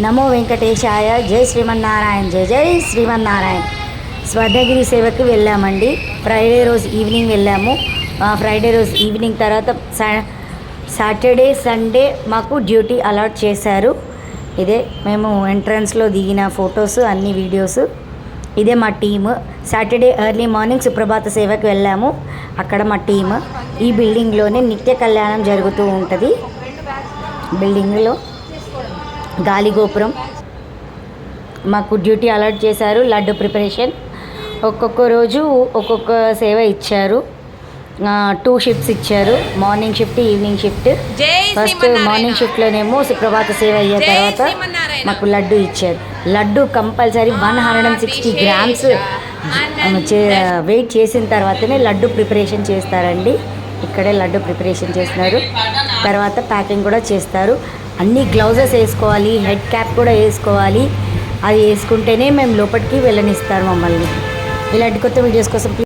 నమో వెంకటేశాయ జై శ్రీమన్నారాయణ జై జై శ్రీమన్నారాయణ. స్వర్ణగిరి సేవకు వెళ్ళామండి. ఫ్రైడే రోజు ఈవినింగ్ వెళ్ళాము. ఆ ఫ్రైడే రోజు ఈవినింగ్ తర్వాత సా- సాటర్డే సండే మాకు డ్యూటీ అలాట్ చేశారు. ఇదే మేము ఎంట్రన్స్లో దిగిన ఫొటోస్ అన్ని వీడియోస్. ఇదే మా టీమ్. సాటర్డే ఎర్లీ మార్నింగ్ సుప్రభాత సేవకు వెళ్ళాము. అక్కడ మా టీమ్. ఈ బిల్డింగ్లోనే నిత్య కళ్యాణం జరుగుతూ ఉంటుంది. బిల్డింగ్లో గాలిగోపురం. మాకు డ్యూటీ అలాట్ చేశారు లడ్డు ప్రిపరేషన్. ఒక్కొక్క రోజు ఒక్కొక్క సేవ ఇచ్చారు. టూ షిఫ్ట్స్ ఇచ్చారు. Morning shift evening shift. First. Morning షిఫ్ట్లోనేమో సుప్రభాత సేవ అయ్యే తర్వాత. మాకు లడ్డు ఇచ్చారు. Laddu compulsory one hundred and sixty grams weight చేసిన తర్వాతనే లడ్డు ప్రిపరేషన్ చేస్తారండి. ఇక్కడే లడ్డు ప్రిపరేషన్ చేస్తున్నారు. తర్వాత ప్యాకింగ్ కూడా చేస్తారు. అన్ని గ్లౌజెస్ వేసుకోవాలి హెడ్ క్యాప్ కూడా వేసుకోవాలి. అది వేసుకుంటేనే మేము లోపలికి వెళ్ళనిస్తారు మమ్మల్ని. ఇలాంటి కొత్త వీడియోస్ కోసం